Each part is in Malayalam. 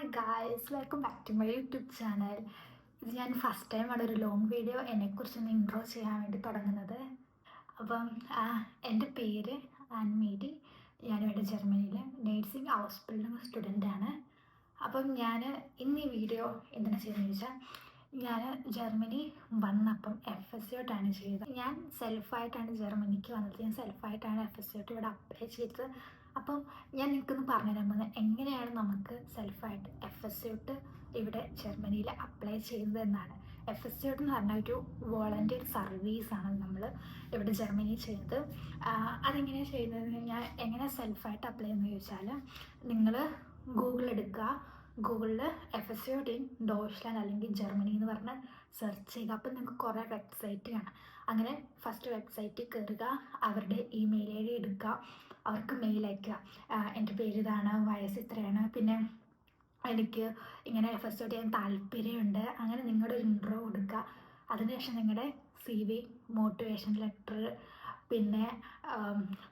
Hi guys welcome back to my YouTube channel ഇത് ഞാൻ ഫസ്റ്റ് ടൈമാണ് ഒരു ലോങ് വീഡിയോ എന്നെക്കുറിച്ചൊന്ന് ഇൻട്രോ ചെയ്യാൻ വേണ്ടി തുടങ്ങുന്നത്. അപ്പം എന്റെ പേര് ആൻമേരി ഞാനിവിടെ ജർമ്മനിയിലെ നേഴ്സിംഗ് ഹോസ്പിറ്റലിൽ സ്റ്റുഡന്റാണ് അപ്പം ഞാൻ ഇന്ന് ഈ വീഡിയോ എന്തിനാ ചെയ്യുന്നത് ചോദിച്ചാൽ ഞാൻ ജർമ്മനി വന്നപ്പം എഫ് എസ് സിയോട്ടാണ് ചെയ്തത്. ഞാൻ സെൽഫായിട്ടാണ് ജർമ്മനിക്ക് വന്നത്. ഞാൻ സെൽഫായിട്ടാണ് എഫ് എസ് സിയോട്ട് ഇവിടെ അപ്ലൈ ചെയ്തത്. അപ്പം ഞാൻ നിങ്ങൾക്കൊന്ന് പറഞ്ഞു തരാൻ പോകുന്നത് എങ്ങനെയാണ് നമുക്ക് സെൽഫായിട്ട് എഫ് എസ് സിയോട്ട് ഇവിടെ ജർമ്മനിയിൽ അപ്ലൈ ചെയ്യുന്നത് എന്നാണ് എഫ് എസ് സിയോട്ട് എന്ന് പറഞ്ഞ ഒരു വോളണ്ടിയർ സർവീസാണ് നമ്മൾ ഇവിടെ ജർമ്മനിയിൽ ചെയ്യുന്നത്. അതെങ്ങനെയാണ് ചെയ്യുന്നത് ഞാൻ എങ്ങനെ സെൽഫായിട്ട് അപ്ലൈ ചെയ്യുന്നത് ചോദിച്ചാൽ നിങ്ങൾ ഗൂഗിൾ എടുക്കുക. ഗൂഗിളിൽ എഫ് എസ് ഇൻ ഡോഷ്ലാൻഡ് അല്ലെങ്കിൽ ജർമ്മനി എന്ന് പറഞ്ഞ് സെർച്ച് ചെയ്യുക. അപ്പം നിങ്ങൾക്ക് കുറേ വെബ്സൈറ്റ് കാണാം. അങ്ങനെ ഫസ്റ്റ് വെബ്സൈറ്റിൽ കയറുക അവരുടെ ഇമെയിൽ ഐ ഡി എടുക്കുക. അവർക്ക് മെയിൽ അയക്കുക. എന്റെ പേര് ഇതാണ് വയസ്സ് ഇത്രയാണ്. പിന്നെ എനിക്ക് ഇങ്ങനെ ഫസ്റ്റ് ചെയ്യാൻ താല്പര്യമുണ്ട്. അങ്ങനെ നിങ്ങളുടെ ഒരു ഇൻട്രോ കൊടുക്കുക. അതിനുശേഷം നിങ്ങളുടെ സി വി മോട്ടിവേഷൻ ലെറ്റർ പിന്നെ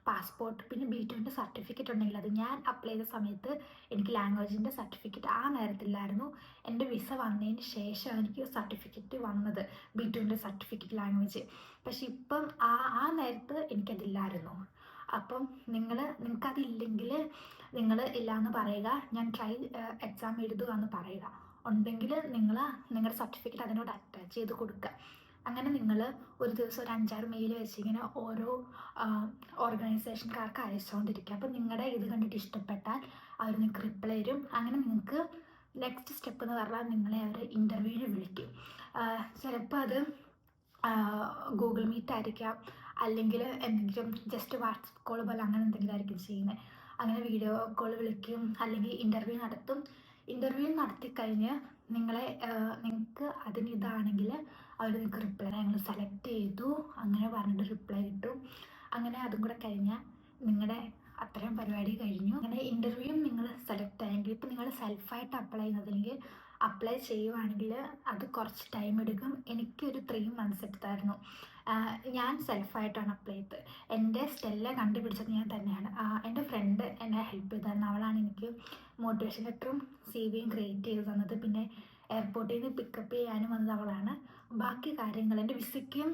പാസ്പോർട്ട് പിന്നെ ബി ടുവിന്റെ സർട്ടിഫിക്കറ്റ് ഉണ്ടെങ്കിൽ അത് ഞാൻ അപ്ലൈ ചെയ്ത സമയത്ത് എനിക്ക് ലാംഗ്വേജിന്റെ സർട്ടിഫിക്കറ്റ് ആ നേരത്തില്ലായിരുന്നു എന്റെ വിസ വന്നതിന് ശേഷമാണ് എനിക്ക് സർട്ടിഫിക്കറ്റ് വന്നത്. ബി ടുവിന്റെ സർട്ടിഫിക്കറ്റ് ലാംഗ്വേജ് പക്ഷെ ഇപ്പം ആ ആ നേരത്ത് എനിക്കതില്ലായിരുന്നു. അപ്പം നിങ്ങൾ നിങ്ങൾക്കതില്ലെങ്കിൽ നിങ്ങൾ ഇല്ല എന്ന് പറയുക. ഞാൻ ട്രൈ എക്സാം എഴുതുക എന്ന് പറയുക. ഉണ്ടെങ്കിൽ നിങ്ങൾ നിങ്ങളുടെ സർട്ടിഫിക്കറ്റ് അതിനോട് അറ്റാച്ച് ചെയ്ത് കൊടുക്കുക. അങ്ങനെ നിങ്ങൾ ഒരു ദിവസം ഒരു അഞ്ചാറ് മെയിൽ വെച്ച് ഇങ്ങനെ ഓരോ ഓർഗനൈസേഷൻകാർക്ക് അയച്ചുകൊണ്ടിരിക്കുക അപ്പം നിങ്ങളുടെ ഇത് കണ്ടിട്ട് ഇഷ്ടപ്പെട്ടാൽ അവർ നിങ്ങൾക്ക് റിപ്ലൈ തരും. അങ്ങനെ നിങ്ങൾക്ക് നെക്സ്റ്റ് സ്റ്റെപ്പ് എന്ന് പറഞ്ഞാൽ നിങ്ങളെ അവർ ഇന്റർവ്യൂവിന് വിളിക്കും. ചിലപ്പോൾ അത് ഗൂഗിൾ മീറ്റ് ആയിരിക്കാം. അല്ലെങ്കിൽ എന്തെങ്കിലും ജസ്റ്റ് വാട്സപ്പ് കോൾ പോലെ അങ്ങനെ എന്തെങ്കിലും ആയിരിക്കും ചെയ്യുന്നത് അങ്ങനെ വീഡിയോ കോൾ വിളിക്കും അല്ലെങ്കിൽ ഇന്റർവ്യൂ നടത്തും. ഇന്റർവ്യൂ നടത്തി കഴിഞ്ഞ് നിങ്ങളെ നിങ്ങൾക്ക് അതിന് ഇതാണെങ്കിൽ അവർ നിങ്ങൾക്ക് റിപ്ലൈ ഞങ്ങൾ സെലക്ട് ചെയ്തു. അങ്ങനെ പറഞ്ഞിട്ട് റിപ്ലൈ കിട്ടും. അങ്ങനെ അതും കൂടെ കഴിഞ്ഞാൽ നിങ്ങളുടെ അത്രയും പരിപാടി കഴിഞ്ഞു. അങ്ങനെ ഇന്റർവ്യൂ നിങ്ങൾ സെലക്ട് ആയെങ്കിൽ ഇപ്പോൾ നിങ്ങൾ സെൽഫായിട്ട് അപ്ലൈ ചെയ്യുന്നതെങ്കിൽ അപ്ലൈ ചെയ്യുവാണെങ്കിൽ അത് കുറച്ച് ടൈം എടുക്കും. എനിക്കൊരു ത്രീ മന്ത്സ് എടുത്തായിരുന്നു. ഞാൻ സെൽഫായിട്ടാണ് അപ്ലൈ ചെയ്തത്. എന്റെ സ്റ്റെല്ല കണ്ടുപിടിച്ചത് ഞാൻ തന്നെയാണ്. എന്റെ ഫ്രണ്ട് എന്നെ ഹെൽപ്പ് ചെയ്തായിരുന്നു. അവളാണ് എനിക്ക് മോട്ടിവേഷൻ ലെറ്ററും സി വിയും ക്രിയേറ്റ് ചെയ്ത് തന്നത്. പിന്നെ എയർപോർട്ടിൽ നിന്ന് പിക്കപ്പ് ചെയ്യാനും വന്നത് അവളാണ്. ബാക്കി കാര്യങ്ങൾ എന്റെ വിസയ്ക്കും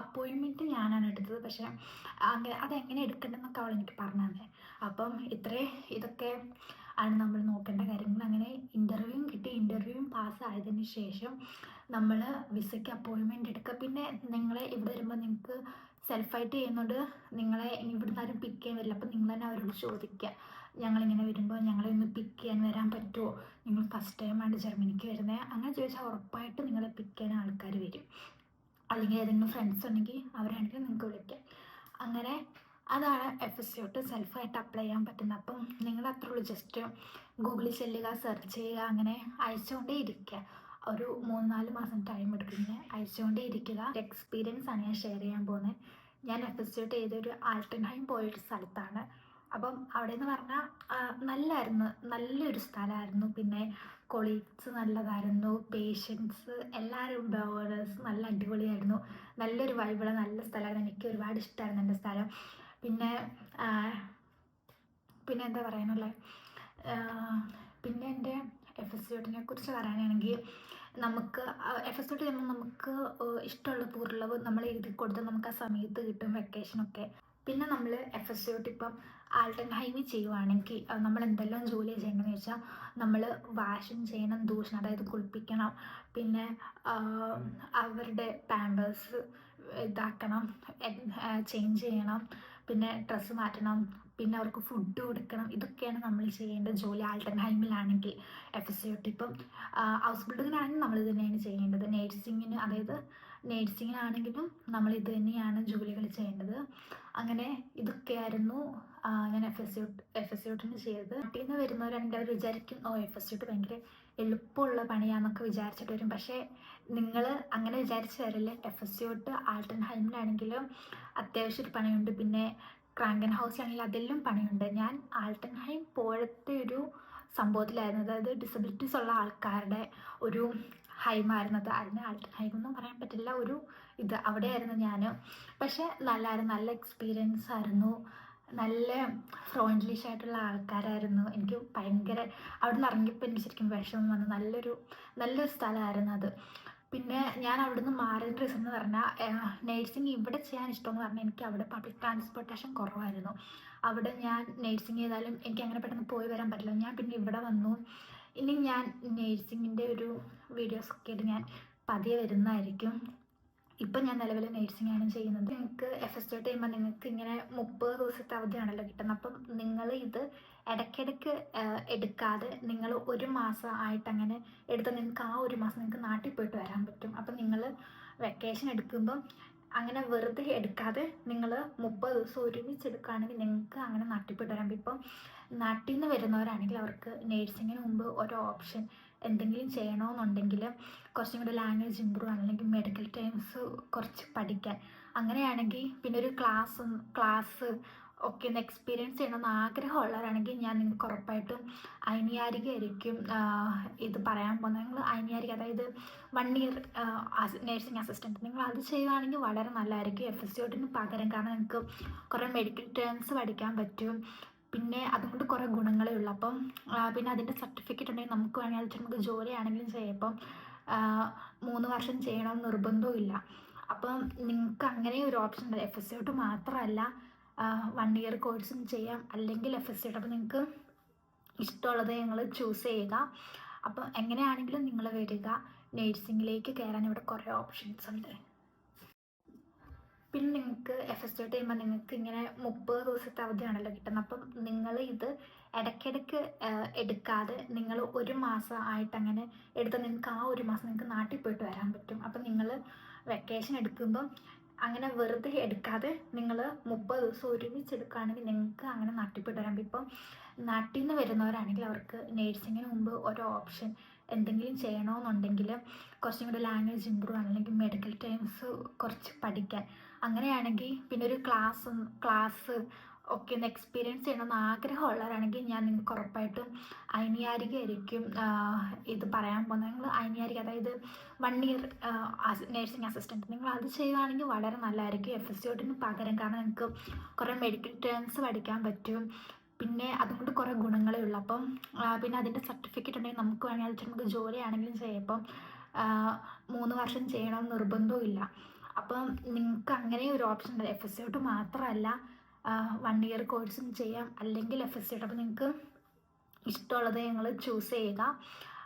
അപ്പോയിൻമെന്റ് ഞാനാണ് എടുത്തത്. പക്ഷേ അങ്ങനെ അതെങ്ങനെ എടുക്കേണ്ടതെന്നൊക്കെ അവൾ എനിക്ക് പറഞ്ഞു തന്നെ അപ്പം ഇത്രേ ഇതൊക്കെ ആണ് നമ്മൾ നോക്കേണ്ട കാര്യങ്ങൾ. അങ്ങനെ ഇന്റർവ്യൂവും കിട്ടി. ഇന്റർവ്യൂവും പാസ്സായതിന് ശേഷം നമ്മൾ വിസയ്ക്ക് അപ്പോയിൻമെന്റ് എടുക്കുക പിന്നെ നിങ്ങൾ ഇവിടെ വരുമ്പോൾ നിങ്ങൾക്ക് സെൽഫായിട്ട് ചെയ്യുന്നുണ്ട് നിങ്ങളെ ഇവിടുന്ന് ആരും പിക്ക് ചെയ്യാൻ വരില്ല. അപ്പോൾ നിങ്ങൾ തന്നെ അവരോട് ചോദിക്കുക ഞങ്ങളിങ്ങനെ വരുമ്പോൾ ഞങ്ങളെ ഒന്ന് പിക്ക് ചെയ്യാൻ വരാൻ പറ്റുമോ നിങ്ങൾ ഫസ്റ്റ് ടൈമാണ് ജർമ്മനിക്ക് വരുന്നത് അങ്ങനെ ചോദിച്ചാൽ ഉറപ്പായിട്ട് നിങ്ങളെ പിക്ക് ചെയ്യാൻ ആൾക്കാർ വരും. അല്ലെങ്കിൽ ഏതെങ്കിലും ഫ്രണ്ട്സ് ഉണ്ടെങ്കിൽ അവരാണെങ്കിൽ നിങ്ങൾക്ക് വിളിക്കാം. അങ്ങനെ അതാണ് എഫ് എസ് സിയോട്ട് സെൽഫായിട്ട് അപ്ലൈ ചെയ്യാൻ പറ്റുന്നത്. അപ്പം നിങ്ങൾ ഉള്ളൂ. ജസ്റ്റ് ഗൂഗിളിൽ ചെല്ലുക സെർച്ച് ചെയ്യുക അങ്ങനെ അയച്ചുകൊണ്ടേ ഇരിക്കുക ഒരു മൂന്ന് നാല് മാസം ടൈം എടുക്കുന്നത് അയച്ചുകൊണ്ടേ ഇരിക്കുക. എക്സ്പീരിയൻസ് ആണ് ഞാൻ ഷെയർ ചെയ്യാൻ പോകുന്നത് ഞാൻ എപ്പിസോഡ് ചെയ്തൊരു ആൾട്ടൻഹൈം പോയൊരു സ്ഥലത്താണ്. അപ്പം അവിടെ എന്ന് പറഞ്ഞാൽ നല്ലായിരുന്നു. നല്ലൊരു സ്ഥലമായിരുന്നു പിന്നെ കൊളീഗ്സ് നല്ലതായിരുന്നു. പേഷ്യൻസ് എല്ലാവരും ബേവേഴ്സ് നല്ല അടിപൊളിയായിരുന്നു. നല്ലൊരു വൈബിള നല്ല സ്ഥലമായിരുന്നു. എനിക്ക് ഒരുപാട് ഇഷ്ടമായിരുന്നു എന്റെ സ്ഥലം. പിന്നെ പിന്നെ എന്താ പറയാനുള്ളത് പിന്നെ എന്റെ എഫ് എസ് യൂട്ടിനെ കുറിച്ച് പറയാനാണെങ്കിൽ നമുക്ക് എഫ് എസ് യൂട്ട് ചെയ്യുമ്പോൾ നമുക്ക് ഇഷ്ടമുള്ള പൂർണവ് നമ്മൾ എഴുതി കൊടുത്ത് നമുക്ക് ആ സമയത്ത് കിട്ടും വെക്കേഷനൊക്കെ പിന്നെ നമ്മൾ എഫ് എസ് സിയോട്ട് ഇപ്പം ആൾട്ടൻ ചെയ്യുവാണെങ്കിൽ നമ്മൾ എന്തെല്ലാം ജോലി ചെയ്യണമെന്ന് വെച്ചാൽ നമ്മൾ വാഷും ചെയ്യണം ദൂഷണം അതായത് കുളിപ്പിക്കണം പിന്നെ അവരുടെ പാമ്പേഴ്സ് ഇതാക്കണം ചേഞ്ച് ചെയ്യണം പിന്നെ ഡ്രസ്സ് മാറ്റണം പിന്നെ അവർക്ക് ഫുഡ് കൊടുക്കണം. ഇതൊക്കെയാണ് നമ്മൾ ചെയ്യേണ്ട ജോലി. ആൾട്ടൻ ഹൈമിലാണെങ്കിൽ എഫ് എസ് യൂട്ടി ഇപ്പം ഹൗസ് ബിൽഡിങ്ങിനാണെങ്കിൽ നമ്മൾ ഇത് തന്നെയാണ് ചെയ്യേണ്ടത്. നേഴ്സിങ്ങിന് അതായത് നേഴ്സിങ്ങിനാണെങ്കിലും നമ്മൾ ഇത് തന്നെയാണ് ജോലികൾ ചെയ്യേണ്ടത്. അങ്ങനെ ഇതൊക്കെയായിരുന്നു ഞാൻ എഫ് എസ് യൂട്ട് എഫ് എസ് യൂട്ടിന് ചെയ്തത്. നാട്ടിൽ നിന്ന് വരുന്നവരുണ്ട് അവർ വിചാരിക്കും ഓ എഫ് എസ് യൂട്ട് ഭയങ്കര എളുപ്പമുള്ള പണിയാന്നൊക്കെ വിചാരിച്ചിട്ട് വരും. പക്ഷേ നിങ്ങൾ അങ്ങനെ വിചാരിച്ച് വരില്ല. എഫ് എസ് യൂട്ട് ആൾട്ടൻ ഹൈമിലാണെങ്കിലും അത്യാവശ്യം ഒരു പണിയുണ്ട്. പിന്നെ ക്രാങ്കൻ ഹൗസിലാണെങ്കിൽ അതെല്ലാം പണിയുണ്ട്. ഞാൻ ആൾട്ടൻഹൈം പോഴത്തെ ഒരു സംഭവത്തിലായിരുന്നു. അതായത് ഡിസബിലിറ്റീസ് ഉള്ള ആൾക്കാരുടെ ഒരു ഹൈമായിരുന്നു. അത് അതിന് ആൾട്ടൻഹൈം ഒന്നും പറയാൻ പറ്റില്ല. ഒരു ഇത് അവിടെയായിരുന്നു ഞാൻ. പക്ഷേ നല്ലായിരുന്നു. നല്ല എക്സ്പീരിയൻസ് ആയിരുന്നു. നല്ല ഫ്രോണ്ട്ലിഷ് ആയിട്ടുള്ള ആൾക്കാരായിരുന്നു. എനിക്ക് ഭയങ്കര അവിടെ നിന്ന് ഇറങ്ങിയപ്പോൾ എനിക്ക് ശരിക്കും വിഷമം വന്നു. നല്ലൊരു നല്ലൊരു സ്ഥലമായിരുന്നു അത്. പിന്നെ ഞാൻ അവിടെ നിന്ന് മാറിയ റീസൺ എന്ന് പറഞ്ഞാൽ നേഴ്സിംഗ് ഇവിടെ ചെയ്യാൻ ഇഷ്ടമെന്ന് പറഞ്ഞാൽ എനിക്ക് അവിടെ പബ്ലിക് ട്രാൻസ്പോർട്ടേഷൻ കുറവായിരുന്നു. അവിടെ ഞാൻ നേഴ്സിംഗ് ചെയ്താലും എനിക്ക് അങ്ങനെ പെട്ടെന്ന് പോയി വരാൻ പറ്റില്ല. ഞാൻ പിന്നെ ഇവിടെ വന്നു. ഇനി ഞാൻ നേഴ്സിങ്ങിന്റെ ഒരു വീഡിയോസൊക്കെ ആയിട്ട് ഞാൻ പതിയെ വരുന്നതായിരിക്കും. ഇപ്പം ഞാൻ നിലവിൽ നേഴ്സിംഗ് ആണ് ചെയ്യുന്നത്. നിങ്ങൾക്ക് എഫ് എസ് ടി ചെയ്യുമ്പോൾ നിങ്ങൾക്ക് ഇങ്ങനെ മുപ്പത് ദിവസത്തെ അവധിയാണല്ലോ കിട്ടുന്നത്. അപ്പം നിങ്ങൾ ഇത് ഇടയ്ക്കിടയ്ക്ക് എടുക്കാതെ നിങ്ങൾ ഒരു മാസം ആയിട്ട് അങ്ങനെ എടുത്ത് നിങ്ങൾക്ക് ആ ഒരു മാസം നിങ്ങൾക്ക് നാട്ടിൽ പോയിട്ട് വരാൻ പറ്റും. അപ്പം നിങ്ങൾ വെക്കേഷൻ എടുക്കുമ്പം അങ്ങനെ വെറുതെ എടുക്കാതെ നിങ്ങൾ മുപ്പത് ദിവസം ഒരുമിച്ച് എടുക്കുകയാണെങ്കിൽ നിങ്ങൾക്ക് അങ്ങനെ നാട്ടിൽ പോയിട്ട് വരാൻ പറ്റും. ഇപ്പം നാട്ടിൽ നിന്ന് വരുന്നവരാണെങ്കിൽ അവർക്ക് നേഴ്സിങ്ങിന് മുമ്പ് ഒരു ഓപ്ഷൻ എന്തെങ്കിലും ചെയ്യണമെന്നുണ്ടെങ്കിൽ കുറച്ചും കൂടി ലാംഗ്വേജ് ഇമ്പ്രൂവ് ആണ് അല്ലെങ്കിൽ മെഡിക്കൽ ടൈംസ് കുറച്ച് പഠിക്കാൻ. അങ്ങനെയാണെങ്കിൽ പിന്നെ ഒരു ക്ലാസ് ക്ലാസ് ഒക്കെ ഒന്ന് എക്സ്പീരിയൻസ് ചെയ്യണമെന്ന് ആഗ്രഹമുള്ളവരാണെങ്കിൽ ഞാൻ നിങ്ങൾക്ക് ഉറപ്പായിട്ടും അനിയാരികയായിരിക്കും ഇത് പറയാൻ പോകുന്നത്. നിങ്ങൾ അനിയാരിക അതായത് വൺ ഇയർ നേഴ്സിംഗ് അസിസ്റ്റന്റ് നിങ്ങൾ അത് ചെയ്യുകയാണെങ്കിൽ വളരെ നല്ലതായിരിക്കും. എഫ് എസ് സിയോട്ടിന് പകരം. കാരണം നിങ്ങൾക്ക് കുറേ മെഡിക്കൽ ടേംസ് പഠിക്കാൻ പറ്റും. പിന്നെ അതുകൊണ്ട് കുറേ ഗുണങ്ങളേ ഉള്ളൂ. അപ്പം പിന്നെ അതിന്റെ സർട്ടിഫിക്കറ്റ് ഉണ്ടെങ്കിൽ നമുക്ക് വേണമെങ്കിൽ നമുക്ക് ജോലിയാണെങ്കിലും ചെയ്യാം. ഇപ്പം മൂന്ന് വർഷം നിർബന്ധവും ഇല്ല. അപ്പം നിങ്ങൾക്ക് അങ്ങനെ ഒരു ഓപ്ഷൻ ഉണ്ട്. എഫ് എസ് സിയോട്ട് മാത്രമല്ല വൺ ഇയർ കോഴ്സും ചെയ്യാം. അല്ലെങ്കിൽ എഫ് എസ് സിയോട്ട് അപ്പം നിങ്ങൾക്ക് ഇഷ്ടമുള്ളത് നിങ്ങൾ ചൂസ് ചെയ്യുക. അപ്പം എങ്ങനെയാണെങ്കിലും നിങ്ങൾ വരിക. നേഴ്സിങ്ങിലേക്ക് കയറാൻ ഇവിടെ കുറേ ഓപ്ഷൻസ് ഉണ്ട്. പിന്നെ നിങ്ങൾക്ക് എഫ് എസ് ടി ചെയ്യുമ്പോൾ നിങ്ങൾക്ക് ഇങ്ങനെ മുപ്പത് ദിവസത്തെ അവധിയാണല്ലോ കിട്ടുന്നത്. അപ്പം നിങ്ങൾ ഇത് ഇടയ്ക്കിടയ്ക്ക് എടുക്കാതെ നിങ്ങൾ ഒരു മാസം ആയിട്ട് അങ്ങനെ എടുത്താൽ നിങ്ങൾക്ക് ആ ഒരു മാസം നിങ്ങൾക്ക് നാട്ടിൽ പോയിട്ട് വരാൻ പറ്റും. അപ്പം നിങ്ങൾ വെക്കേഷൻ എടുക്കുമ്പം അങ്ങനെ വെറുതെ എടുക്കാതെ നിങ്ങൾ മുപ്പത് ദിവസം ഒരുമിച്ച് എടുക്കുകയാണെങ്കിൽ നിങ്ങൾക്ക് അങ്ങനെ നാട്ടിൽ പോയിട്ട് വരാൻ പറ്റും. ഇപ്പം നാട്ടിൽ നിന്ന് വരുന്നവരാണെങ്കിൽ അവർക്ക് നേഴ്സിങ്ങിന് മുമ്പ് ഒരു ഓപ്ഷൻ എന്തെങ്കിലും ചെയ്യണമെന്നുണ്ടെങ്കിൽ കുറച്ചും കൂടി ലാംഗ്വേജ് ഇമ്പ്രൂവ് അല്ലെങ്കിൽ മെഡിക്കൽ ടേംസ് കുറച്ച് പഠിക്കാൻ അങ്ങനെയാണെങ്കിൽ പിന്നെ ഒരു ക്ലാസ് ക്ലാസ് ഒക്കെ ഒന്ന് എക്സ്പീരിയൻസ് ചെയ്യണമെന്ന് ആഗ്രഹമുള്ളവരാണെങ്കിൽ ഞാൻ നിങ്ങൾക്ക് ഉറപ്പായിട്ടും അനിയാരികയായിരിക്കും ഇത് പറയാൻ പോകുന്നത്. നിങ്ങൾ അനിയാരിക അതായത് വൺ ഇയർ നേഴ്സിംഗ് അസിസ്റ്റന്റ് നിങ്ങൾ അത് ചെയ്യുകയാണെങ്കിൽ വളരെ നല്ലതായിരിക്കും. എഫ് എസ് സിയോട്ടിന് പകരം കാരണം നിങ്ങൾക്ക് കുറേ മെഡിക്കൽ ടേംസ് പഠിക്കാൻ പറ്റും. പിന്നെ അതുകൊണ്ട് കുറേ ഗുണങ്ങളേ ഉള്ളൂ. അപ്പം പിന്നെ അതിന്റെ സർട്ടിഫിക്കറ്റ് ഉണ്ടെങ്കിൽ നമുക്ക് വേണമെങ്കിൽ നമുക്ക് ജോലിയാണെങ്കിലും ചെയ്യാം. ഇപ്പം മൂന്ന് വർഷം ചെയ്യണമെന്ന് നിർബന്ധവും ഇല്ല അപ്പം നിങ്ങൾക്ക് അങ്ങനെ ഒരു ഓപ്ഷൻ ഉണ്ട്. എഫ് എസ് ഔട്ട് മാത്രമല്ല വൺ ഇയർ കോഴ്സും ചെയ്യാം. അല്ലെങ്കിൽ എഫ് എസ് ഔട്ട്. അപ്പം നിങ്ങൾക്ക് ഇഷ്ടമുള്ളത് ഞങ്ങൾ ചൂസ് ചെയ്യുക.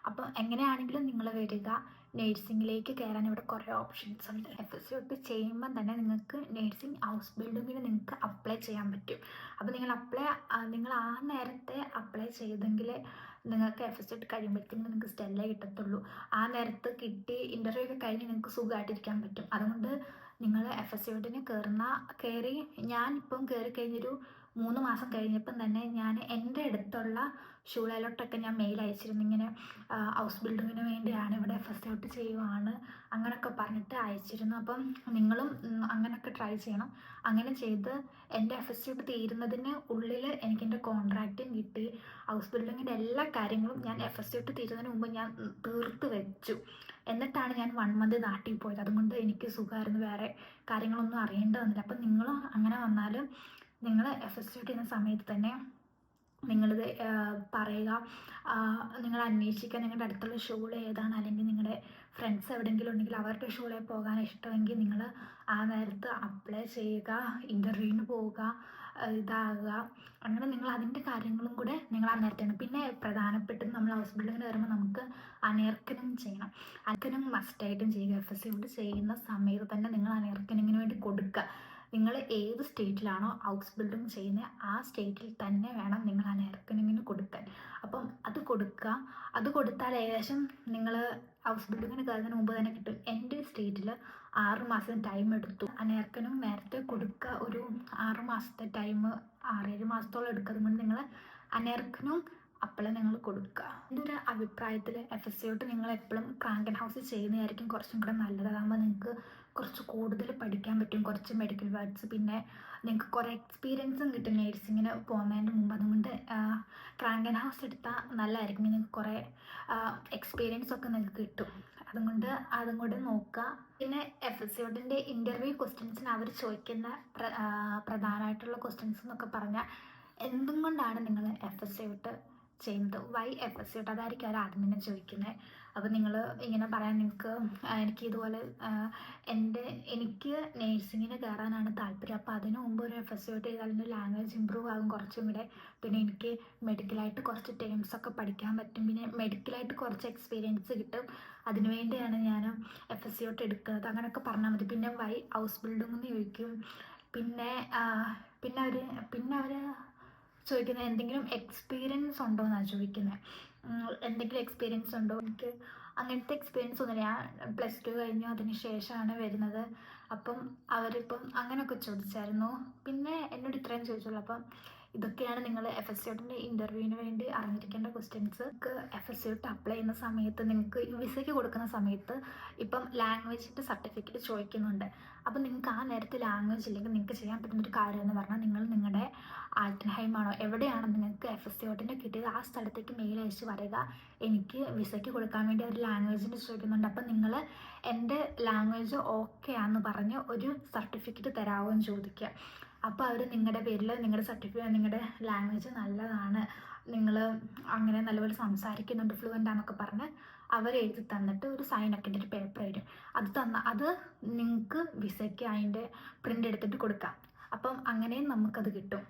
അപ്പം എങ്ങനെയാണെങ്കിലും നിങ്ങൾ വരിക. നേഴ്സിങ്ങിലേക്ക് കയറാൻ ഇവിടെ കുറേ ഓപ്ഷൻസ് ഉണ്ട്. എഫ് എസ് തൊട്ട് ചെയ്യുമ്പം തന്നെ നിങ്ങൾക്ക് നേഴ്സിംഗ് ഹൗസ് ബിൽഡിങ്ങിന് നിങ്ങൾക്ക് അപ്ലൈ ചെയ്യാൻ പറ്റും. അപ്പോൾ നിങ്ങൾ അപ്ലൈ നിങ്ങൾ ആ നേരത്തെ അപ്ലൈ ചെയ്തെങ്കിൽ നിങ്ങൾക്ക് എഫ് എസ് ഇട്ട് കഴിയുമ്പോഴത്തേക്കും നിങ്ങൾക്ക് സ്റ്റെല്ല കിട്ടത്തുള്ളൂ. ആ നേരത്ത് കിട്ടി ഇന്റർവ്യൂ ഒക്കെ കഴിഞ്ഞ് നിങ്ങൾക്ക് സുഖമായിട്ടിരിക്കാൻ പറ്റും. അതുകൊണ്ട് നിങ്ങൾ എഫ് എസ് സിയോട്ടിന് കയറുന്ന കയറി ഞാനിപ്പം കയറി കഴിഞ്ഞൊരു മൂന്ന് മാസം കഴിഞ്ഞപ്പം തന്നെ ഞാൻ എന്റെ അടുത്തുള്ള ഷൂളയിലോട്ടൊക്കെ ഞാൻ മെയിൽ അയച്ചിരുന്നു. ഇങ്ങനെ ഹൗസ് ബിൽഡിങ്ങിന് വേണ്ടിയാണ് ഇവിടെ ഫസ്റ്റ് ഔട്ട് ചെയ്യുവാണ് അങ്ങനെയൊക്കെ പറഞ്ഞിട്ട് അയച്ചിരുന്നു. അപ്പം നിങ്ങളും അങ്ങനെയൊക്കെ ട്രൈ ചെയ്യണം. അങ്ങനെ ചെയ്ത് എന്റെ എഫ് എസ് ഔട്ട് തീരുന്നതിന് ഉള്ളിൽ എനിക്ക് എന്റെ കോൺട്രാക്റ്റും കിട്ടി. ഹൗസ് ബിൽഡിങ്ങിന്റെ എല്ലാ കാര്യങ്ങളും ഞാൻ എഫ് എസ് ഔട്ട് തീരുന്നതിന് മുമ്പ് ഞാൻ തീർത്ത് വെച്ചു. എന്നിട്ടാണ് ഞാൻ വൺ മന്ത് നാട്ടിൽ പോയത്. അതുകൊണ്ട് എനിക്ക് സുഖമായിരുന്നു. വേറെ കാര്യങ്ങളൊന്നും അറിയേണ്ടി വന്നില്ല അപ്പം നിങ്ങളും അങ്ങനെ വന്നാലും നിങ്ങൾ എഫ് എസ് ടി ചെയ്യുന്ന സമയത്ത് തന്നെ നിങ്ങളിത് പറയുക. നിങ്ങൾ അന്വേഷിക്കുക. നിങ്ങളുടെ അടുത്തുള്ള ഷൂൾ ഏതാണ്? അല്ലെങ്കിൽ നിങ്ങളുടെ ഫ്രണ്ട്സ് എവിടെയെങ്കിലും ഉണ്ടെങ്കിൽ അവരുടെ ഷൂളിൽ പോകാൻ ഇഷ്ടമെങ്കിൽ നിങ്ങൾ ആ നേരത്ത് അപ്ലൈ ചെയ്യുക ഇന്റർവ്യൂവിന് പോവുക ഇതാകുക. അങ്ങനെ നിങ്ങൾ അതിന്റെ കാര്യങ്ങളും കൂടെ നിങ്ങൾ ആ നേരത്തെയാണ് പിന്നെ പ്രധാനപ്പെട്ടത് നമ്മൾ ഹൗസ് ബിൽഡിങ്ങിന് വരുമ്പോൾ നമുക്ക് അനേർക്കനും ചെയ്യണം. അനർക്കനും മസ്റ്റായിട്ടും ചെയ്യുക. എഫ് എസ് സി ചെയ്യുന്ന സമയത്ത് തന്നെ നിങ്ങൾ അനേർക്കനിങ്ങിന് വേണ്ടി കൊടുക്കുക. നിങ്ങൾ ഏത് സ്റ്റേറ്റിലാണോ ഹൗസ് ബിൽഡിംഗ് ചെയ്യുന്നത് ആ സ്റ്റേറ്റിൽ തന്നെ വേണം നിങ്ങൾ ആ നെർക്കനിങ്ങിന് കൊടുക്കാൻ. അപ്പം അത് കൊടുക്കുക അത് കൊടുത്താൽ ഏകദേശം നിങ്ങൾ ഹൗസ് ബിൽഡിങ്ങിന് കയറുന്നതിന് മുമ്പ് തന്നെ കിട്ടും. എന്റെ സ്റ്റേറ്റിൽ ആറ് മാസം ടൈം എടുത്തു. ആ നെർക്കനും നേരത്തെ കൊടുക്കുക ഒരു ആറ് മാസത്തെ ടൈം ആറേഴ് മാസത്തോളം എടുക്കുന്നത് കൊണ്ട് നിങ്ങൾ അനേർക്കനും അപ്പോഴും നിങ്ങൾ കൊടുക്കുക എന്റെ ഒരു അഭിപ്രായത്തിൽ എഫ് എസ് സിയോട്ട് നിങ്ങൾ എപ്പോഴും ക്രാങ്കൻ ഹൗസ് ചെയ്യുന്നതായിരിക്കും കുറച്ചും കൂടെ നല്ലത്. അതാകുമ്പോൾ നിങ്ങൾക്ക് കുറച്ച് കൂടുതൽ പഠിക്കാൻ പറ്റും കുറച്ച് മെഡിക്കൽ വേർഡ്സ് പിന്നെ നിങ്ങൾക്ക് കുറേ എക്സ്പീരിയൻസും കിട്ടും നേഴ്സിങ്ങിന് പോകുന്നതിന് മുമ്പ്. അതുകൊണ്ട് ക്രാങ്കൻ ഹൗസ് എടുത്താൽ നല്ലതായിരിക്കും. നിങ്ങൾക്ക് കുറേ എക്സ്പീരിയൻസ് ഒക്കെ നിങ്ങൾക്ക് കിട്ടും. അതുകൊണ്ട് അതും കൂടെ നോക്കുക പിന്നെ എഫ് എസ് സിയോടിന്റെ ഇന്റർവ്യൂ ക്വസ്റ്റ്യൻസിന് അവർ ചോദിക്കുന്ന പ്ര- പ്രധാനമായിട്ടുള്ള ക്വസ്റ്റ്യൻസ് എന്നൊക്കെ പറഞ്ഞാൽ എന്തും കൊണ്ടാണ് നിങ്ങൾ എഫ് എസ് സിയോട്ട് ചെയ്യുന്നത്? വൈ എഫ് എസ് സിയോട്ട് അതായിരിക്കും അവർ ആദ്യം തന്നെ ചോദിക്കുന്നത് അപ്പോൾ നിങ്ങൾ ഇങ്ങനെ പറയാൻ നിങ്ങൾക്ക് എനിക്ക് ഇതുപോലെ എന്റെ എനിക്ക് നേഴ്സിങ്ങിന് കയറാനാണ് താല്പര്യം. അപ്പോൾ അതിന് മുമ്പ് ഒരു എഫ് എസ് ചെയ്താൽ എന്റെ ലാംഗ്വേജ് ഇമ്പ്രൂവ് ആകും കുറച്ചും കൂടെ. പിന്നെ എനിക്ക് മെഡിക്കലായിട്ട് കുറച്ച് ടേംസ് ഒക്കെ പഠിക്കാൻ പറ്റും. പിന്നെ മെഡിക്കലായിട്ട് കുറച്ച് എക്സ്പീരിയൻസ് കിട്ടും. അതിനുവേണ്ടിയാണ് ഞാൻ എഫ് എസ് സിയോട്ട് എടുക്കുന്നത്. അങ്ങനെയൊക്കെ പറഞ്ഞാൽ മതി. പിന്നെ വൈ ഹൗസ് ബിൽഡിംഗ് എന്ന് ചോദിക്കും. പിന്നെ പിന്നെ അവർ പിന്നെ അവർ ചോദിക്കുന്നത് എന്തെങ്കിലും എക്സ്പീരിയൻസ് ഉണ്ടോ എന്നാണ് ചോദിക്കുന്നത് എന്തെങ്കിലും എക്സ്പീരിയൻസ് ഉണ്ടോ? എനിക്ക് അങ്ങനത്തെ എക്സ്പീരിയൻസ് ഒന്നുമില്ല. ഞാൻ പ്ലസ് ടു കഴിഞ്ഞു അതിന് ശേഷമാണ് വരുന്നത്. അപ്പം അവരിപ്പം അങ്ങനെയൊക്കെ ചോദിച്ചായിരുന്നു. പിന്നെ എന്നോട് ഇത്രയും ചോദിച്ചുള്ളൂ. അപ്പം ഇതൊക്കെയാണ് നിങ്ങൾ എഫ് എസ് സിയോട്ടിന്റെ ഇന്റർവ്യൂവിന് വേണ്ടി അറിഞ്ഞിരിക്കേണ്ട ക്വസ്റ്റ്യൻസ് എഫ് എസ് സിയോട്ട് അപ്ലൈ ചെയ്യുന്ന സമയത്ത് നിങ്ങൾക്ക് വിസയ്ക്ക് കൊടുക്കുന്ന സമയത്ത് ഇപ്പം ലാംഗ്വേജിന്റെ സർട്ടിഫിക്കറ്റ് ചോദിക്കുന്നുണ്ട്. അപ്പം നിങ്ങൾക്ക് ആ നേരത്തെ ലാംഗ്വേജ് ഇല്ലെങ്കിൽ നിങ്ങൾക്ക് ചെയ്യാൻ പറ്റുന്ന ഒരു കാര്യം എന്ന് പറഞ്ഞാൽ നിങ്ങൾ നിങ്ങളുടെ ആൾട്ടൻഹൈമാണോ എവിടെയാണോ നിങ്ങൾക്ക് എഫ് എസ് സിയോട്ടിന്റെ കിട്ടിയത് ആ സ്ഥലത്തേക്ക് മെയിൽ അയച്ച് പറയുക എനിക്ക് വിസയ്ക്ക് കൊടുക്കാൻ വേണ്ടി ഒരു ലാംഗ്വേജിന്റെ ചോദിക്കുന്നുണ്ട്. അപ്പം നിങ്ങൾ എന്റെ ലാംഗ്വേജ് ഓക്കെ ആണെന്ന് പറഞ്ഞ് ഒരു സർട്ടിഫിക്കറ്റ് തരാമോ എന്ന് ചോദിക്കുക. അപ്പോൾ അവർ നിങ്ങളുടെ പേരിൽ നിങ്ങളുടെ സർട്ടിഫിക്കറ്റ് നിങ്ങളുടെ ലാംഗ്വേജ് നല്ലതാണ്. നിങ്ങൾ അങ്ങനെ നല്ലപോലെ സംസാരിക്കുന്നുണ്ട് ഫ്ലുവന്റ് ആണെന്നൊക്കെ പറഞ്ഞ് അവർ എഴുതി തന്നിട്ട് ഒരു സൈൻ ഒക്കെ ഒരു പേപ്പർ വരും അത് തന്ന അത് നിങ്ങൾക്ക് വിസയ്ക്ക് അതിന്റെ പ്രിന്റ് എടുത്തിട്ട് കൊടുക്കാം. അപ്പം അങ്ങനെയും നമുക്കത് കിട്ടും.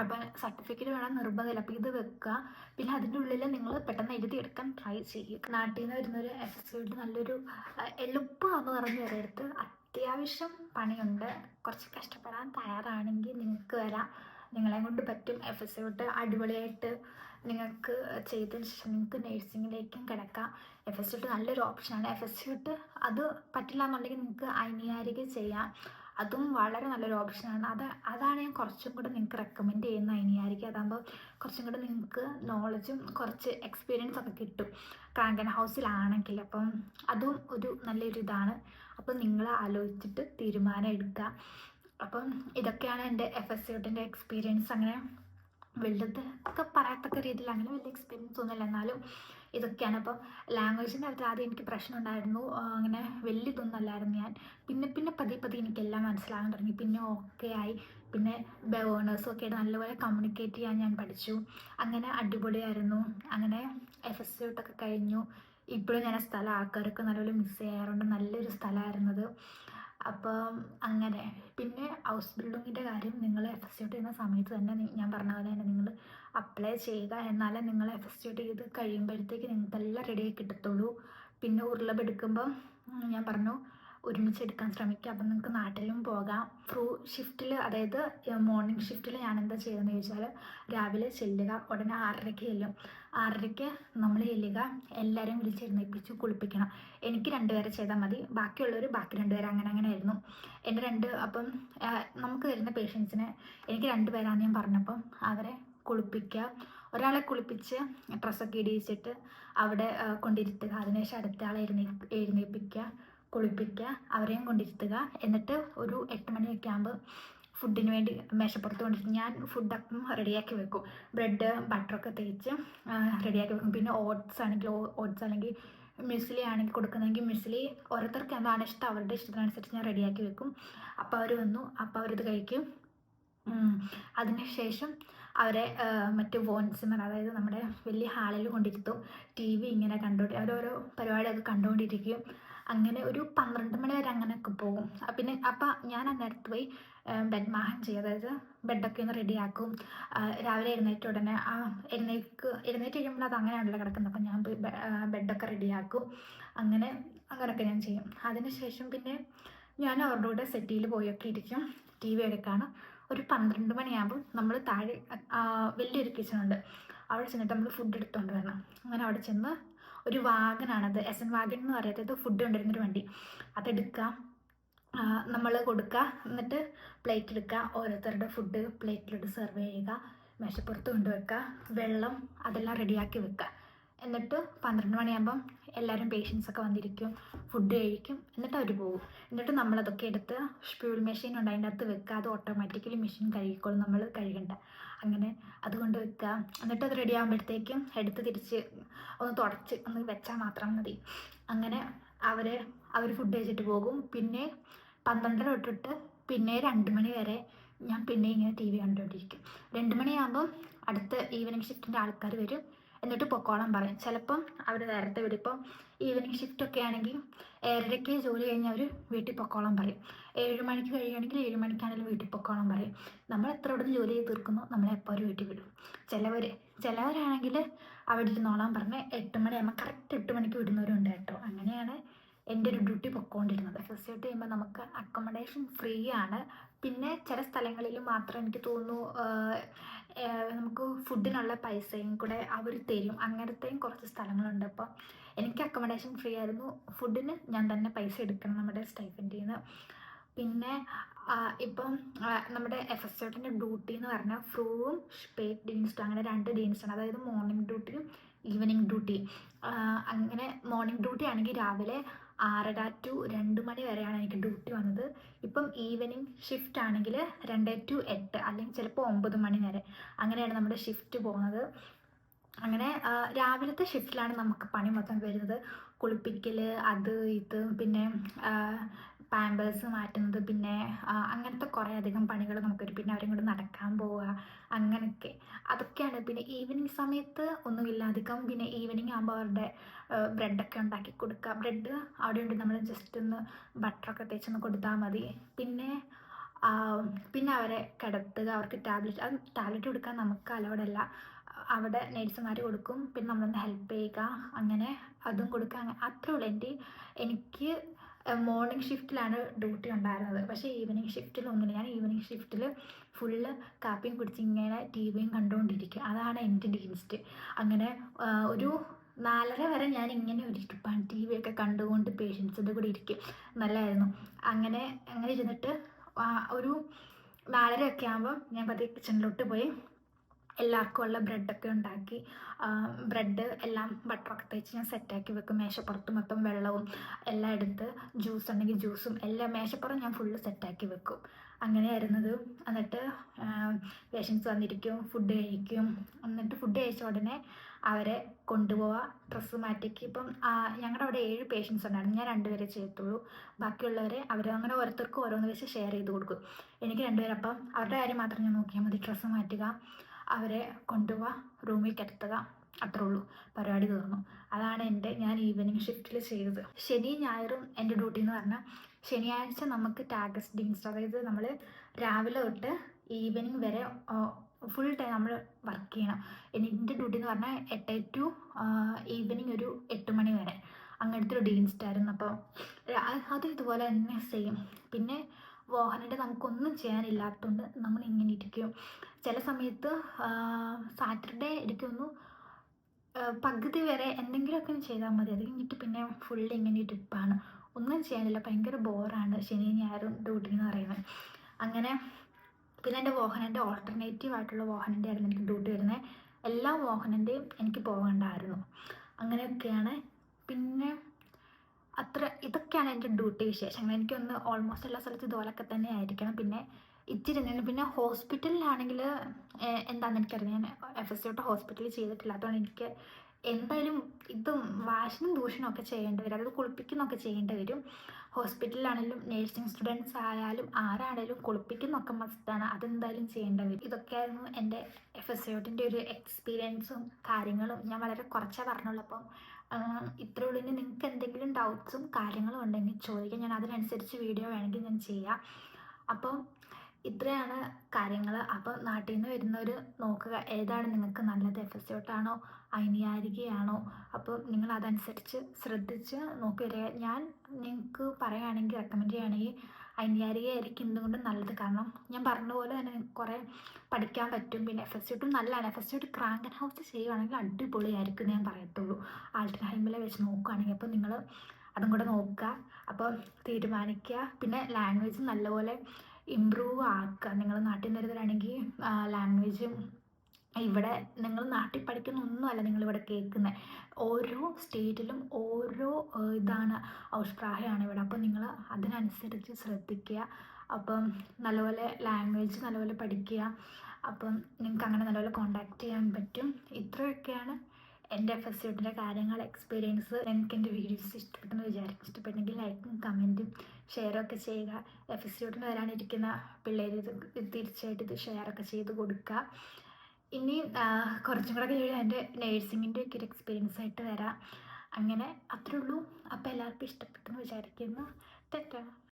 അപ്പം സർട്ടിഫിക്കറ്റ് വേണം നിർബന്ധമില്ല. അപ്പോൾ ഇത് വെക്കുക പിന്നെ അതിന്റെ ഉള്ളിൽ നിങ്ങൾ പെട്ടെന്ന് എഴുതിയെടുക്കാൻ ട്രൈ ചെയ്യുക. നാട്ടിൽ നിന്ന് വരുന്നൊരു എസ് നല്ലൊരു എളുപ്പമാണെന്ന് പറഞ്ഞ് വരരുത് അത്യാവശ്യം പണിയുണ്ട്. കുറച്ച് കഷ്ടപ്പെടാൻ തയ്യാറാണെങ്കിൽ നിങ്ങൾക്ക് വരാം. നിങ്ങളെ കൊണ്ട് പറ്റും. എഫ് എസ് സിയോട്ട് അടിപൊളിയായിട്ട് നിങ്ങൾക്ക് ചെയ്തതിന് ശേഷം നിങ്ങൾക്ക് നേഴ്സിങ്ങിലേക്കും കിടക്കാം. എഫ് എസ് സിയോട്ട് നല്ലൊരു ഓപ്ഷനാണ് എഫ് എസ് സിയോട്ട് അത് പറ്റില്ല എന്നുണ്ടെങ്കിൽ നിങ്ങൾക്ക് അനിയാരിക ചെയ്യാം. അതും വളരെ നല്ലൊരു ഓപ്ഷനാണ് അത് അതാണ് ഞാൻ കുറച്ചും കൂടെ നിങ്ങൾക്ക് റെക്കമെൻഡ് ചെയ്യുന്ന അനിയാരിക അതാകുമ്പോൾ കുറച്ചും കൂടെ നിങ്ങൾക്ക് നോളജും കുറച്ച് എക്സ്പീരിയൻസ് ഒക്കെ കിട്ടും. ക്രാങ്കൻ ഹൗസിലാണെങ്കിൽ അപ്പം അതും ഒരു നല്ലൊരു ഇതാണ്. അപ്പം നിങ്ങൾ ആലോചിച്ചിട്ട് തീരുമാനം എടുക്കുക അപ്പം ഇതൊക്കെയാണ് എന്റെ എഫ് എസ് സിയുടെ എക്സ്പീരിയൻസ് അങ്ങനെ വലുത് ഒക്കെ പറയത്തക്ക രീതിയിൽ അങ്ങനെ വലിയ എക്സ്പീരിയൻസ് ഒന്നുമില്ല. എന്നാലും ഇതൊക്കെയാണ്. അപ്പം ലാംഗ്വേജിന്റെ കാര്യത്തിൽ ആദ്യം എനിക്ക് പ്രശ്നം ഉണ്ടായിരുന്നു. അങ്ങനെ വലിയ ഇതൊന്നും അല്ലായിരുന്നു ഞാൻ. പിന്നെ പിന്നെ പതിയെ പതിയെ എനിക്കെല്ലാം മനസ്സിലാകാൻ തുടങ്ങി. പിന്നെ ഓക്കെ ആയി. പിന്നെ ബേണേഴ്സും ഒക്കെ നല്ലപോലെ കമ്മ്യൂണിക്കേറ്റ് ചെയ്യാൻ ഞാൻ പഠിച്ചു. അങ്ങനെ അടിപൊളിയായിരുന്നു. അങ്ങനെ എഫ് എസ് തൊട്ടൊക്കെ കഴിഞ്ഞു. ഇപ്പോഴും ഞാൻ ആ സ്ഥലം ആൾക്കാരൊക്കെ നല്ലപോലെ മിസ് ചെയ്യാറുണ്ട്. നല്ലൊരു സ്ഥലമായിരുന്നത് അപ്പം അങ്ങനെ. പിന്നെ ഹൗസ് ബിൽഡിങ്ങിന്റെ കാര്യം നിങ്ങൾ എഫ് എസ് ടി ചെയ്യുന്ന സമയത്ത് തന്നെ ഞാൻ പറഞ്ഞ പോലെ തന്നെ നിങ്ങൾ അപ്ലൈ ചെയ്യുക. എന്നാലേ നിങ്ങൾ എഫ് എസ് ടി ചെയ്ത് കഴിയുമ്പോഴത്തേക്ക് നിങ്ങൾക്ക് എല്ലാം റെഡിയായി കിട്ടത്തുള്ളൂ. പിന്നെ ഉരുളബെടുക്കുമ്പം ഞാൻ പറഞ്ഞു ഒരുമിച്ച് എടുക്കാൻ ശ്രമിക്കുക. അപ്പം നിങ്ങൾക്ക് നാട്ടിലും പോകാം. ഫ്രൂ ഷിഫ്റ്റിൽ അതായത് മോർണിംഗ് ഷിഫ്റ്റിൽ ഞാൻ എന്താ ചെയ്യുന്നത് ചോദിച്ചാൽ രാവിലെ ചെല്ലുക. ഉടനെ ആറരയ്ക്ക് ചെല്ലും. ആറരയ്ക്ക് നമ്മൾ ചെല്ലുക. എല്ലാവരെയും വിളിച്ചെഴുന്നേൽപ്പിച്ച് കുളിപ്പിക്കണം. എനിക്ക് രണ്ടുപേരെ ചെയ്താൽ മതി. ബാക്കിയുള്ളവർ ബാക്കി രണ്ടുപേരെ അങ്ങനെ അങ്ങനെ ആയിരുന്നു. എന്റെ രണ്ട് അപ്പം നമുക്ക് വരുന്ന പേഷ്യൻസിനെ എനിക്ക് രണ്ട് പേരാന്ന് ഞാൻ പറഞ്ഞപ്പം അവരെ കുളിപ്പിക്കുക. ഒരാളെ കുളിപ്പിച്ച് ഡ്രസ്സൊക്കെ ഇടിയിച്ചിട്ട് അവിടെ കൊണ്ടിരുത്തുക. അതിനുശേഷം അടുത്ത ആളെ എഴുന്നേ എഴുന്നേൽപ്പിക്കുക. കുളിപ്പിക്കുക അവരെയും കൊണ്ടിരുത്തുക. എന്നിട്ട് ഒരു എട്ട് മണിയൊക്കെ ആകുമ്പോൾ ഫുഡിന് വേണ്ടി മേശപ്പുറത്ത് കൊണ്ടിരിക്കും ഞാൻ ഫുഡൊക്കെ റെഡിയാക്കി വെക്കും. ബ്രെഡ് ബട്ടറൊക്കെ തേച്ച് റെഡിയാക്കി വെക്കും. പിന്നെ ഓട്സ് ആണെങ്കിൽ ഓട്സ് അല്ലെങ്കിൽ മിസ്ലി ആണെങ്കിൽ കൊടുക്കുന്നതെങ്കിൽ മിസ്ലി ഓരോരുത്തർക്ക് എന്താണ് ഇഷ്ടം അവരുടെ ഇഷ്ടത്തിനനുസരിച്ച് ഞാൻ റെഡിയാക്കി വെക്കും. അപ്പോൾ അവർ വന്നു. അപ്പോൾ അവരിത് കഴിക്കും. അതിനുശേഷം അവരെ മറ്റ് വോൺസിമർ അതായത് നമ്മുടെ വലിയ ഹാളിൽ കൊണ്ടിരുത്തും. ടി വി ഇങ്ങനെ കണ്ടുകൊണ്ട് അവരോരോ പരിപാടിയൊക്കെ കണ്ടുകൊണ്ടിരിക്കും അങ്ങനെ ഒരു പന്ത്രണ്ട് മണി വരെ അങ്ങനെയൊക്കെ പോകും. പിന്നെ അപ്പം ഞാൻ അന്നേരത്ത് പോയി ബെഡ് മാഹം ചെയ്യും. അതായത് ബെഡൊക്കെ ഒന്ന് റെഡിയാക്കും രാവിലെ എഴുന്നേറ്റ് ഉടനെ ആ എഴുന്നേക്ക് എഴുന്നേറ്റ് കഴിയുമ്പോൾ അത് അങ്ങനെയാണല്ലോ കിടക്കുന്നത്. അപ്പം ഞാൻ പോയി ബെഡൊക്കെ റെഡിയാക്കും അങ്ങനെ അങ്ങനെയൊക്കെ ഞാൻ ചെയ്യും. അതിനുശേഷം പിന്നെ ഞാൻ അവരുടെ കൂടെ സെറ്റിയിൽ പോയൊക്കെ ഇരിക്കും. ടി വി എടുക്കാണ്. ഒരു പന്ത്രണ്ട് മണിയാകുമ്പോൾ നമ്മൾ താഴെ വലിയൊരു കിച്ചണുണ്ട് അവിടെ ചെന്നിട്ട് നമ്മൾ ഫുഡ് എടുത്തുകൊണ്ട് വരണം. അങ്ങനെ അവിടെ ചെന്ന് ഒരു വാഗനാണത് എസ് എൻ വാഗൻ എന്ന് പറയുന്നത് ഫുഡ് കൊണ്ടുവരുന്നൊരു വണ്ടി. അതെടുക്കുക. നമ്മൾ കൊടുക്കുക. എന്നിട്ട് പ്ലേറ്റ് എടുക്കുക. ഓരോരുത്തരുടെ ഫുഡ് പ്ലേറ്റിലിട്ട് സെർവ് ചെയ്യുക. മേശപ്പുറത്ത് കൊണ്ടുവെക്കുക വെള്ളം അതെല്ലാം റെഡിയാക്കി വെക്കുക. എന്നിട്ട് പന്ത്രണ്ട് മണിയാകുമ്പം എല്ലാവരും പേഷ്യൻസ് ഒക്കെ വന്നിരിക്കും. ഫുഡ് കഴിക്കും. എന്നിട്ട് അവർ പോകും. എന്നിട്ട് നമ്മളതൊക്കെ എടുത്ത് സ്പ്യൂൾ മെഷീൻ ഉണ്ട്. അതിന്റെ അകത്ത് വെക്കുക. അത് ഓട്ടോമാറ്റിക്കലി മെഷീൻ കഴുകിക്കോളും. നമ്മൾ കഴുകണ്ട. അങ്ങനെ അതുകൊണ്ട് വെക്കുക. എന്നിട്ട് അത് റെഡി ആകുമ്പോഴത്തേക്കും എടുത്ത് തിരിച്ച് ഒന്ന് തുടച്ച് ഒന്ന് വെച്ചാൽ മാത്രം മതി. അങ്ങനെ അവർ അവർ ഫുഡ് കഴിച്ചിട്ട് പോകും. പിന്നെ പന്ത്രണ്ടര തൊട്ടിട്ട് പിന്നെ രണ്ട് മണി വരെ ഞാൻ പിന്നെ ഇങ്ങനെ ടി വി കണ്ടുകൊണ്ടിരിക്കും. രണ്ട് മണിയാകുമ്പം അടുത്ത ഈവനിങ് ഷിഫ്റ്റിന്റെ ആൾക്കാർ വരും. എന്നിട്ട് പൊക്കോളാൻ പറയും. ചിലപ്പം അവർ നേരത്തെ വിടും ഇപ്പം ഈവനിങ് ഷിഫ്റ്റ് ഒക്കെ ആണെങ്കിൽ ഏഴരയ്ക്ക് ജോലി കഴിഞ്ഞ് അവർ വീട്ടിൽ പൊക്കോളാൻ പറയും. ഏഴ് മണിക്ക് കഴിയുകയാണെങ്കിൽ ഏഴ് മണിക്കാണെങ്കിലും വീട്ടിൽ പൊക്കോളാൻ പറയും. നമ്മൾ എത്ര ഇവിടുന്ന് ജോലി ചെയ്ത് തീർക്കുന്നു? നമ്മളെ എപ്പോൾ വീട്ടിൽ വിടും. ചിലവർ ചിലവരാണെങ്കിൽ അവിടെ ഇരുന്നോളാൻ പറഞ്ഞ് എട്ട് മണിയാകുമ്പോൾ കറക്റ്റ് എട്ട് മണിക്ക് വിടുന്നവരുണ്ട് കേട്ടോ. അങ്ങനെയാണ് എന്റെ ഒരു ഡ്യൂട്ടി പൊക്കോണ്ടിരുന്നത്. എസ് എസ് സി ചെയ്യുമ്പോൾ നമുക്ക് അക്കോമഡേഷൻ ഫ്രീ ആണ്. പിന്നെ ചില സ്ഥലങ്ങളിൽ മാത്രം എനിക്ക് തോന്നുന്നു നമുക്ക് ഫുഡിനുള്ള പൈസയും കൂടെ അവർ തരും. അങ്ങനത്തെയും കുറച്ച് സ്ഥലങ്ങളുണ്ട്. അപ്പോൾ എനിക്ക് അക്കോമഡേഷൻ ഫ്രീ ആയിരുന്നു. ഫുഡിന് ഞാൻ തന്നെ പൈസ എടുക്കണം നമ്മുടെ സ്റ്റൈഫന്റിൽ നിന്ന് പിന്നെ ഇപ്പം നമ്മുടെ എഫ് എസ് ചോട്ടിന്റെ ഡ്യൂട്ടി എന്ന് പറഞ്ഞാൽ ഫ്രൂവും പേഡ് ഡീൻസ്റ്റും അങ്ങനെ രണ്ട് ഡീൻസാണ് അതായത് മോർണിംഗ് ഡ്യൂട്ടിയും ഈവനിങ് ഡ്യൂട്ടി അങ്ങനെ മോർണിംഗ് ഡ്യൂട്ടി ആണെങ്കിൽ രാവിലെ ആറര ടു രണ്ട് മണി വരെയാണ് എനിക്ക് ഡ്യൂട്ടി വന്നത്. ഇപ്പം ഈവനിങ് ഷിഫ്റ്റ് ആണെങ്കിൽ രണ്ട് ടു എട്ട് അല്ലെങ്കിൽ ചിലപ്പോൾ ഒമ്പത് മണി വരെ അങ്ങനെയാണ് നമ്മുടെ ഷിഫ്റ്റ് പോകുന്നത്. അങ്ങനെ രാവിലത്തെ ഷിഫ്റ്റിലാണ് നമുക്ക് പണി മൊത്തം വരുന്നത്. കുളിപ്പിക്കൽ അത് ഇത് പിന്നെ പാമ്പേഴ്സ് മാറ്റുന്നത് പിന്നെ അങ്ങനത്തെ കുറേ അധികം പണികൾ നമുക്ക് പിന്നെ അവരും കൂടെ നടക്കാൻ പോവുക അങ്ങനെയൊക്കെ. അതൊക്കെയാണ്. പിന്നെ ഈവനിങ് സമയത്ത് ഒന്നുമില്ല അധികം പിന്നെ ഈവനിങ് ആകുമ്പോൾ അവരുടെ ബ്രെഡൊക്കെ ഉണ്ടാക്കി കൊടുക്കുക. ബ്രെഡ് അവിടെ ഉണ്ട്. നമ്മൾ ജസ്റ്റ് ഒന്ന് ബട്ടറൊക്കെ തേച്ചൊന്ന് കൊടുത്താൽ മതി. പിന്നെ പിന്നെ അവരെ കിടത്തുക അവർക്ക് ടാബ്ലറ്റ് അത് ടാബ്ലറ്റ് കൊടുക്കാൻ നമുക്ക് അലവടല്ല അവിടെ നേഴ്സുമാർ കൊടുക്കും. പിന്നെ നമ്മളൊന്ന് ഹെൽപ്പ് ചെയ്യുക. അങ്ങനെ അതും കൊടുക്കുക. അത്രേ ഉള്ളൂ. എന്റെ എനിക്ക് മോർണിംഗ് ഷിഫ്റ്റിലാണ് ഡ്യൂട്ടി ഉണ്ടായിരുന്നത്. പക്ഷേ ഈവനിങ് ഷിഫ്റ്റിൽ ഒന്നുമില്ല. ഞാൻ ഈവനിങ് ഷിഫ്റ്റിൽ ഫുള്ള് കാപ്പിയും കുടിച്ച് ഇങ്ങനെ ടി വിയും കണ്ടുകൊണ്ടിരിക്കുക. അതാണ് എന്റെ ഡീൻസ്റ്റ് അങ്ങനെ ഒരു നാലര വരെ ഞാൻ ഇങ്ങനെ ഒരു ഇരിപ്പാണ്. ടി വി ഒക്കെ കണ്ടുകൊണ്ട് പേഷ്യൻസിന്റെ കൂടെ ഇരിക്കും. നല്ലതായിരുന്നു അങ്ങനെ അങ്ങനെ ഇരുന്നിട്ട് ഒരു നാലര ഒക്കെ ആകുമ്പോൾ ഞാൻ പതിയെ കിച്ചണിലോട്ട് പോയി. എല്ലാവർക്കും ഉള്ള ബ്രെഡൊക്കെ ഉണ്ടാക്കി. ബ്രെഡ് എല്ലാം ബട്ടറൊക്കെ തേച്ച് ഞാൻ സെറ്റാക്കി വെക്കും. മേശപ്പുറത്ത് മൊത്തം വെള്ളവും എല്ലാം എടുത്ത് ജ്യൂസ് ഉണ്ടെങ്കിൽ ജ്യൂസും എല്ലാം മേശപ്പുറം ഞാൻ ഫുള്ള് സെറ്റാക്കി വെക്കും. അങ്ങനെയായിരുന്നത്. എന്നിട്ട് പേഷ്യൻസ് വന്നിരിക്കും ഫുഡ് കഴിക്കും. എന്നിട്ട് ഫുഡ് കഴിച്ച ഉടനെ അവരെ കൊണ്ടുപോവുക ഡ്രസ്സ് മാറ്റിക്ക്. ഇപ്പം ഞങ്ങളുടെ അവിടെ ഏഴ് പേഷ്യൻസ് ഉണ്ടായിരുന്നു. ഞാൻ രണ്ടുപേരെ ചെയ്യത്തുള്ളൂ. ബാക്കിയുള്ളവരെ അവർ അങ്ങനെ ഓരോരുത്തർക്കും ഓരോന്ന് വെച്ച് ഷെയർ ചെയ്ത് കൊടുക്കും. എനിക്ക് രണ്ടുപേരും അപ്പം അവരുടെ കാര്യം മാത്രം ഞാൻ നോക്കിയാൽ മതി. ഡ്രസ്സ് മാറ്റുക. അവരെ കൊണ്ടുപോവുക റൂമിൽ കിടത്തുക അത്രേ ഉള്ളൂ പരിപാടി തീർന്നു. അതാണ് എന്റെ ഞാൻ ഈവനിങ് ഷിഫ്റ്റിൽ ചെയ്തത്. ശനി ഞായറും എന്റെ ഡ്യൂട്ടി എന്ന് പറഞ്ഞാൽ ശനിയാഴ്ച നമുക്ക് ടാഗസ് ഡീൻസ് അതായത് നമ്മൾ രാവിലെ തൊട്ട് ഈവനിങ് വരെ ഫുൾ ടൈം നമ്മൾ വർക്ക് ചെയ്യണം. എന്റെ ഡ്യൂട്ടി എന്ന് പറഞ്ഞാൽ എട്ട് ടു ഈവനിങ് ഒരു എട്ട് മണി വരെ. അങ്ങനത്തെ ഒരു ഡീൻസ്റ്റായിരുന്നു അപ്പോൾ അത് ഇതുപോലെ തന്നെ സെയിം പിന്നെ വാഹനന്റെ നമുക്കൊന്നും ചെയ്യാനില്ലാത്തതുകൊണ്ട് നമ്മൾ ഇങ്ങനെ ഇരിക്കും. ചില സമയത്ത് സാറ്റർഡേ ഇരിക്കുന്നു പകുതി വരെ എന്തെങ്കിലുമൊക്കെ ചെയ്താൽ മതി. അത് കഴിഞ്ഞിട്ട് പിന്നെ ഫുൾ ഇങ്ങനെ ട്രിപ്പാണ് ഒന്നും ചെയ്യാനില്ല. ഭയങ്കര ബോറാണ് ശനി ഞായറും ഡ്യൂട്ടി എന്ന് പറയുന്നത്. അങ്ങനെ പിന്നെ എന്റെ വാഹനന്റെ ഓൾട്ടർനേറ്റീവ് ആയിട്ടുള്ള വാഹനന്റെ ആയിരുന്നു എനിക്ക് ഡ്യൂട്ടി വരുന്നത് എല്ലാ വാഹനന്റെയും എനിക്ക് പോകേണ്ടായിരുന്നു. അങ്ങനെയൊക്കെയാണ്. പിന്നെ അത്ര ഇതൊക്കെയാണ് എന്റെ ഡ്യൂട്ടി വിശേഷങ്ങൾ. എനിക്കൊന്ന് ഓൾമോസ്റ്റ് എല്ലാ സ്ഥലത്തും ഇതുപോലൊക്കെ തന്നെ ആയിരിക്കണം. പിന്നെ ഇച്ചിരി പിന്നെ ഹോസ്പിറ്റലിലാണെങ്കിൽ എന്താണെന്ന് എനിക്കറിയാം ഞാൻ എഫ് എസ് സിയോട്ട് ഹോസ്പിറ്റലിൽ ചെയ്തിട്ടില്ല. അതുകൊണ്ട് എനിക്ക് എന്തായാലും ഇതും വാഷിനും ദൂഷണവും ഒക്കെ ചെയ്യേണ്ടി വരും. അതായത് കുളിപ്പിക്കുന്നൊക്കെ ചെയ്യേണ്ടി വരും. ഹോസ്പിറ്റലിലാണെങ്കിലും നേഴ്സിംഗ് സ്റ്റുഡൻസ് ആയാലും ആരാണെങ്കിലും കുളിപ്പിക്കുന്നൊക്കെ മസ്റ്റാണ്. അതെന്തായാലും ചെയ്യേണ്ടി വരും. ഇതൊക്കെയായിരുന്നു എന്റെ എഫ് എസ് ഒരു എക്സ്പീരിയൻസും കാര്യങ്ങളും. ഞാൻ വളരെ കുറച്ചേ പറഞ്ഞുള്ളൂ. അപ്പം ഇത്രേ ഉള്ളൂ ഇനി നിങ്ങൾക്ക് എന്തെങ്കിലും ഡൗട്ട്സും കാര്യങ്ങളും ഉണ്ടെങ്കിൽ ചോദിക്കാം. ഞാൻ അതിനനുസരിച്ച് വീഡിയോ വേണമെങ്കിൽ ഞാൻ ചെയ്യാം. അപ്പം ഇത്രയാണ് കാര്യങ്ങൾ അപ്പോൾ നാട്ടിൽ നിന്ന് വരുന്നവർ നോക്കുക. ഏതാണ് നിങ്ങൾക്ക് നല്ലത്? എഫ് എസ് തൊട്ടാണോ അയിനിയാരികയാണോ അപ്പോൾ നിങ്ങൾ അതനുസരിച്ച് ശ്രദ്ധിച്ച് നോക്കി വരിക ഞാൻ നിങ്ങൾക്ക് പറയുകയാണെങ്കിൽ റെക്കമെൻഡ് ചെയ്യുകയാണെങ്കിൽ അനിയാരിക ആയിരിക്കും എന്തുകൊണ്ടും നല്ലത്. കാരണം ഞാൻ പറഞ്ഞ പോലെ തന്നെ കുറേ പഠിക്കാൻ പറ്റും. പിന്നെ എഫ് എസ് തൊട്ടും നല്ലതാണ്. എഫ് എസ് തൊട്ട് ക്രാങ്കൻ ഹൗസ് ചെയ്യുകയാണെങ്കിൽ അടിപൊളിയായിരിക്കും ഞാൻ പറയത്തുള്ളൂ. ആൾട്ടർഹൈമിൽ വെച്ച് നോക്കുകയാണെങ്കിൽ അപ്പോൾ നിങ്ങൾ അതും കൂടെ നോക്കുക. അപ്പോൾ തീരുമാനിക്കുക. പിന്നെ ലാംഗ്വേജ് നല്ലപോലെ ഇമ്പ്രൂവ് ആക്കുക. നിങ്ങൾ നാട്ടിൽ നിന്ന് വരുന്നവരാണെങ്കിൽ ലാംഗ്വേജും ഇവിടെ നിങ്ങൾ നാട്ടിൽ പഠിക്കുന്ന ഒന്നുമല്ല നിങ്ങളിവിടെ കേൾക്കുന്നത് ഓരോ സ്റ്റേറ്റിലും ഓരോ ഇതാണ് ഔഷ്ട്രാഹയാണ് ഇവിടെ. അപ്പോൾ നിങ്ങൾ അതിനനുസരിച്ച് ശ്രദ്ധിക്കുക. അപ്പം നല്ലപോലെ ലാംഗ്വേജ് നല്ലപോലെ പഠിക്കുക. അപ്പം നിങ്ങൾക്ക് അങ്ങനെ നല്ലപോലെ കോണ്ടാക്ട് ചെയ്യാൻ പറ്റും. ഇത്രയൊക്കെയാണ് എന്റെ എഫ് എസ് യൂട്ടിന്റെ കാര്യങ്ങൾ എക്സ്പീരിയൻസ് നിങ്ങൾക്ക് എന്റെ വീഡിയോസ് ഇഷ്ടപ്പെട്ടെന്ന് വിചാരിക്കും. ഇഷ്ടപ്പെട്ടെങ്കിൽ ലൈക്കും കമന്റും ഷെയറൊക്കെ ചെയ്യുക. എഫ് എസ് യൂട്ടിന് വരാനിരിക്കുന്ന പിള്ളേർ ഇത് തീർച്ചയായിട്ടും ഇത് ഷെയറൊക്കെ ചെയ്ത് കൊടുക്കുക. ഇനി കുറച്ചും കൂടെ കഴിയുമ്പോൾ എന്റെ നേഴ്സിങ്ങിന്റെ ഒക്കെ ഒരു എക്സ്പീരിയൻസ് ആയിട്ട് വരാം. അങ്ങനെ അത്രേ ഉള്ളൂ. അപ്പോൾ എല്ലാവർക്കും ഇഷ്ടപ്പെട്ടെന്ന് വിചാരിക്കുന്നു. തെറ്റാണ്